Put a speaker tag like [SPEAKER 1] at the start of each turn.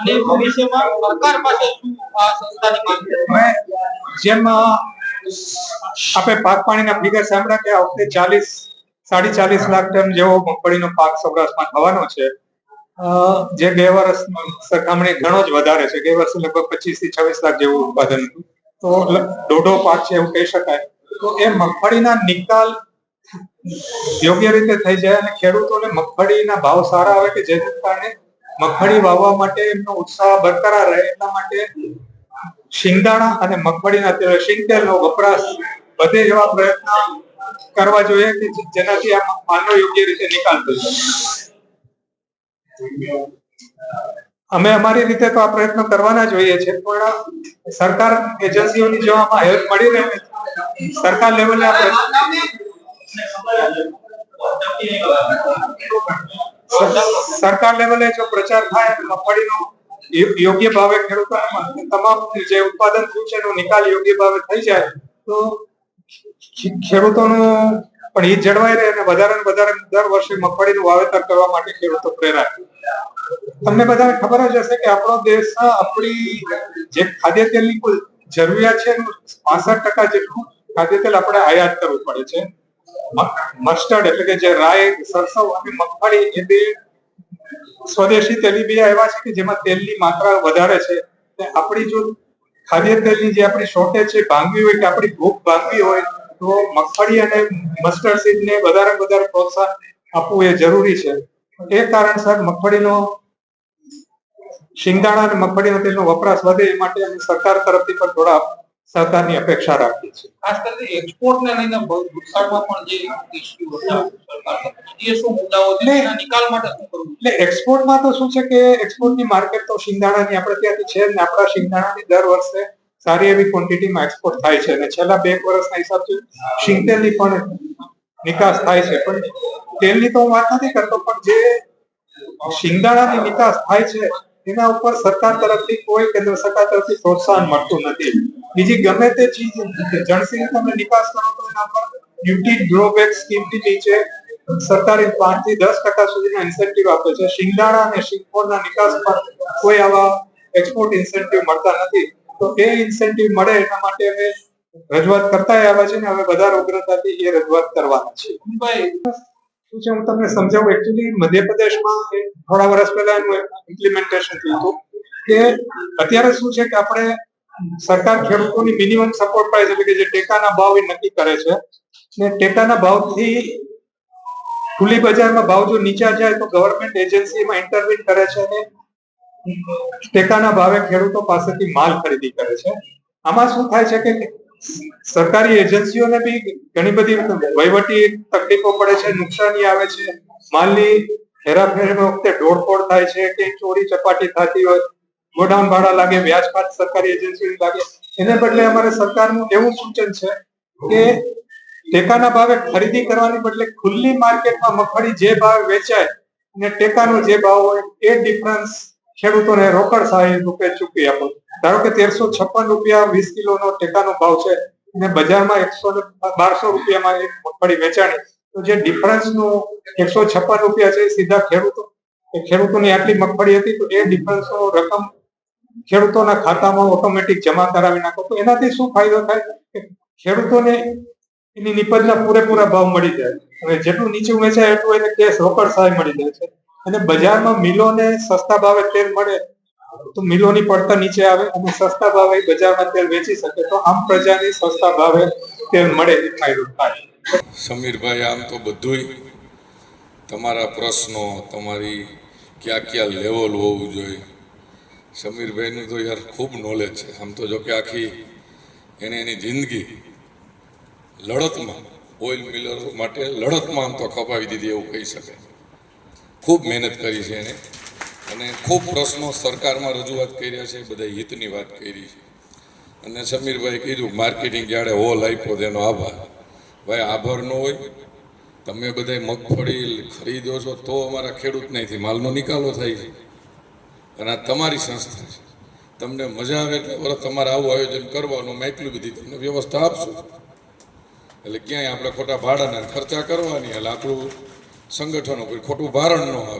[SPEAKER 1] અને ભવિષ્યમાં સરકાર પાસે શું આ સંસ્થાની માંગ
[SPEAKER 2] જેમ આપણે પાક પાણીના ફિગર સાંભળ્યા કે આ ચાલીસ, સાડી ચાલીસ લાખ ટન જેવો મગફળીનો પાક સૌરાષ્ટ્રમાં થવાનો છે. જે બે વર્ષ સરખામણી ઘણો જ વધારે છે. ગયા વર્ષે લગભગ પચીસથી છવ્વીસ લાખ જેવું ઉત્પાદન હતું. તો દોઢો પાક છે એવું કહી શકાય. તો એ મગફળીના નિકાલ યોગ્ય રીતે થઈ જાય અને ખેડૂતોને મગફળીના ભાવ સારા આવે કે જેના કારણે મગફળી વાવવા માટે એમનો ઉત્સાહ બરકરાર રહે, એટલા માટે શિંગદાણા અને મગફળીના તેલ શિંગતેલનો વપરાશ વધે એવા પ્રયત્ન કરવા જોઈએ કે જેનાથી આ માનવ યોગ્ય રીતે નિકાલ થઈ અમે અમારી રીતે તો આ પ્રયત્નો કરવાના જ હોઈએ છીએ પણ સરકાર એજન્સીઓની જો આમાં હેલ્પ મળી રહે, સરકાર લેવલે આ પ્રયત્ન સરકાર લેવલે જો પ્રચાર થાય અને મગફળીનો યોગ્ય ભાવે ખેડૂતોને તમામ જે ઉત્પાદન થયું છે એનો નિકાલ યોગ્ય ભાવે થઈ જાય, તો ખેડૂતોનું પણ હિત જળવાઈ રહે અને વધારે ને વધારે દર વર્ષે મગફળીનું વાવેતર કરવા માટે ખેડૂતો પ્રેરાય. તમને બધાને ખબર જ હશે કે આપણો દેશ આપણી જે ખાદ્ય તેલની કુલ જરૂરિયાત છે એનું પાસઠ ટકા જેટલું ખાદ્ય તેલ આપણે આયાત કરવું પડે છે. મસ્ટર્ડ એટલે કે જે રાય સરસવ અને મગફળી એ બે સ્વદેશી તેલીબિયા એવા છે કે જેમાં તેલની માત્રા વધારે છે. આપણી જો ખાદ્ય તેલની જે આપણી શોર્ટેજ છે, ભાંગવી હોય કે આપણી ભૂખ ભાંગવી હોય, તો મગફળી અને મસ્ટર્ડ સીડને વધારે વધારે પ્રોત્સાહન આપવું એ જરૂરી છે. એ કારણસર મગફળીનો શિંગદાણા અને મગફળીના તેલનો વપરાશ વધે એ માટે સરકાર તરફથી પણ થોડા સહકારની અપેક્ષા રાખીએ છીએ
[SPEAKER 1] ખાસ કરીને એક્સપોર્ટ ને લઈને ભૂતકાળમાં પણ જે ઇશ્યુ હતા એ શું મુદ્દાઓ છે? એના નિકાલ માટે શું કરવું
[SPEAKER 2] એટલે એક્સપોર્ટમાં તો શું છે કે એક્સપોર્ટની માર્કેટ તો શિંગદાણાની આપણે ત્યાંથી છે ને આપણા શિંગદાણાની દર વર્ષે સારી એવી ક્વોન્ટિટીમાં એક્સપોર્ટ થાય છે. અને છેલ્લા બે વર્ષના હિસાબથી શિંગતેલની પણ નિકાસ થાય છે. પણ તેલની તો હું વાત નથી કરતો પણ જે શિંગદાણાની નિકાસ થાય છે એના ઉપર સરકાર તરફથી કોઈ કેન્દ્ર સરકાર તરફથી પ્રોત્સાહન મળતું નથી. બીજી ગમે તે ચીજ જણસીની તમે નિકાસ કરો તો એના પર ડ્યુટી ડ્રોબેક સ્કીમથી નીચે સરકારે પાંચથી દસ ટકા સુધીના ઇન્સેન્ટિવ આપે છે. શિંગદાણા અને શિંગફોળના નિકાસ પર કોઈ આવા એક્સપોર્ટ ઇન્સેન્ટિવ મળતા નથી. તો એ ઇન્સેન્ટિવ મળે એના માટે અમે રજૂઆત કરતા આવ્યા છે ને હવે વધારે ઉગ્રતાથી એ રજૂઆત કરવાના છે. શું છે હું તમને સમજાવું. એકચ્યુઅલી મધ્યપ્રદેશમાં થોડા વર્ષ પહેલા એનું ઇમ્પ્લિમેન્ટેશન થયું હતું. કે અત્યારે શું છે કે આપણે સરકાર ખેડૂતોની મિનિમમ સપોર્ટ પ્રાઇસ એટલે કે જે ટેકાના ભાવ એ નક્કી કરે છે. ને ટેકાના ભાવથી ખુલ્લી બજારમાં ભાવ જો નીચા જાય તો ગવર્મેન્ટ એજન્સીમાં ઇન્ટરવીન કરે છે અને ટેકાના ભાવે ખેડૂતો પાસેથી માલ ખરીદી કરે છે. આમાં શું થાય છે કે સરકારી એજન્સીઓને બી ઘણી બધી વહીવટી તકલીફો પડે છે, નુકસાની આવે છે. માલની હેરાફેરી વખતે દોડફોડ થાય છે કે ચોરી ચપાટી થતી હોય ગોડાઉન ભાડા લાગે વ્યાજ પાત સરકારી એજન્સી લાગે. એને બદલે અમારે સરકારનું એવું સૂચન છે કે ટેકાના ભાવે ખરીદી કરવાની બદલે ખુલ્લી માર્કેટમાં મગફળી જે ભાવે વેચાય અને ટેકાનો જે ભાવ હોય એ ડિફરન્સ ખેડૂતોને રોકડ સહાય રૂપે ચૂકવી આપો. ધારો કે તેરસો છપ્પન રૂપિયા વીસ કિલોનો ટેકાનો ભાવ છે અને બજારમાં એકસો ને બારસો રૂપિયામાં એક મગફળી વેચાણી, તો જે ડિફરન્સનું એકસો છપ્પન રૂપિયા છે સીધા ખેડૂતો ખેડૂતોની આટલી મગફળી હતી તો એ ડિફરન્સનો રકમ ખેડૂતોના ખાતામાં ઓટોમેટિક જમા કરાવી નાખો, તો એનાથી શું ફાયદો થાય? કે ખેડૂતોને એની નિપજના પૂરેપૂરા ભાવ મળી જાય. હવે જેટલું નીચું વેચાય એટલું એને કેશ રોકડ સહાય મળી જાય છે. અને બજારમાં મિલોને સસ્તા ભાવે તેલ મળે, તો મિલોની પડતર નીચે આવે અને સસ્તા ભાવે બજારમાં તેલ વેચી શકે, તો આમ પ્રજાને સસ્તા ભાવે તેલ મળે એ ફાયદો થાય.
[SPEAKER 3] સમીરભાઈ, આમ તો બધુંય તમારા પ્રશ્નો, તમારી ક્યાં ક્યાં લેવલ હોવું જોઈએ? સમીરભાઈનું તો યાર ખૂબ નોલેજ છે. આમ તો જો કે આખી એને એની જિંદગી લડતમાં ઓઇલ મિલર માટે લડતમાં આમ તો ખપાવી દીધી એવું કહી શકે. ખૂબ મહેનત કરી છે એને. અને ખૂબ પ્રશ્નો સરકારમાં રજૂઆત કર્યા છે બધા હિતની વાત કરી છે. અને સમીરભાઈ કીધું માર્કેટિંગ જ્યારે હોલ આપ્યો તેનો આભાર. ભાઈ, આભાર ન હોય. તમે બધા મગફળી ખરીદો છો, તો અમારા ખેડૂત નહીંથી માલનો નિકાલો થાય છે. અને આ તમારી સંસ્થા છે. તમને મજા આવે એટલે વરસ તમારે આવું આયોજન કરવાનું અમે એટલી બધી તમને વ્યવસ્થા આપશું. એટલે ક્યાંય આપણે ખોટા ભાડાના ખર્ચા કરવાની, એટલે આપણું સંગઠનો કોઈ ખોટું ભારણ ન આવે.